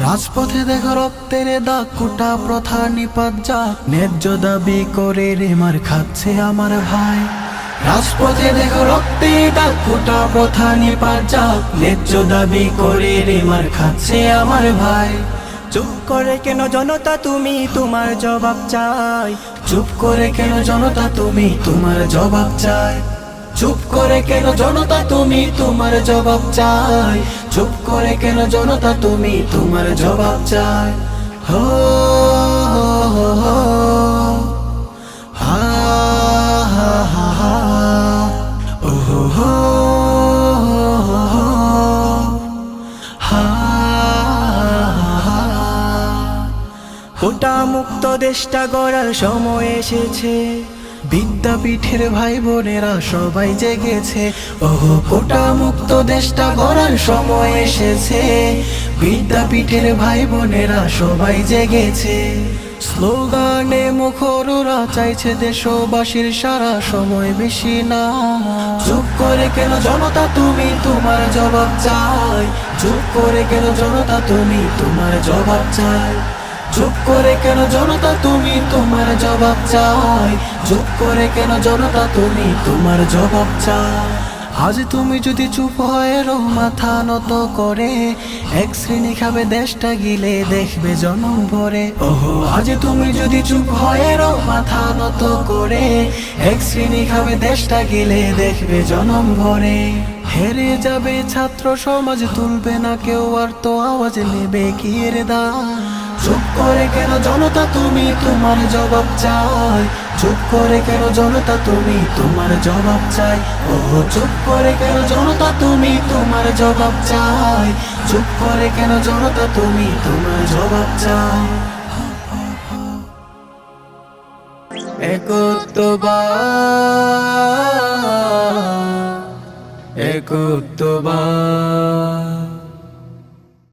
রাজপথে দেখো রক্তের দাগ কুটা প্রথা নিপাত যা ন্যায্য দাবি করে রে মার খাচ্ছে আমার ভাই। রাজপথে দেখো রক্তে দাগ কুটা প্রথা নিপাত যা ন্যায্য দাবি করে রে মার খাচ্ছে আমার ভাই। চুপ করে কেন জনতা তুমি তোমার জবাব চাই? চুপ করে কেন জনতা তুমি তোমার জবাব চাই? চুপ করে কেন জনতা তুমি তোমার জবাব চাই? চুপ করে কেন জনতা তুমি তোমার জবাব চাই? হো মুক্ত দেশটা গড়ার সময় এসেছে। বিদ্যাপীঠের ভাই বোনেরা সবাই জেগেছে। ওহো কোটা মুক্ত দেশটা গড়ার সময় এসেছে। বিদ্যাপীঠের ভাই বোনেরা সবাই জেগেছে। স্লোগানে মুখরোরা চাইছে দেশবাসীর সারা সময় বেশি না। চুপ করে কেন জনতা তুমি তোমার জবাব চাই? চুপ করে কেন জনতা তুমি তোমার জবাব চাই? চুপ করে কেন জনতা তুমি তোমার জবাব চাই চুপ করে কেন জনতা তুমি তোমার জবাব চাই আজ তুমি যদি চুপ হয়ে রো মাথা নত করে, এক শ্রেণি খাবে দেশটা গিলে দেখবে জনম ভরে। ওহো, আজ তুমি যদি চুপ হয়ে রো মাথা নত করে, এক শ্রেণি খাবে দেশটা গিলে দেখবে জনম ভরে। হেরে যাবে ছাত্র সমাজ, তুলবে না কেউ আর তো আওয়াজ নেবে কি রে দা চুপ করে কেন জনতা তুমি তোমার জবাব চাই চুপ করে কেন জনতা তুমি তোমার জবাব চাই ও, চুপ করে কেন জনতা তুমি তোমার জবাব চাই চুপ করে কেন জনতা তুমি তোমার জবাব চাই একত্ববাদ একত্ববাদ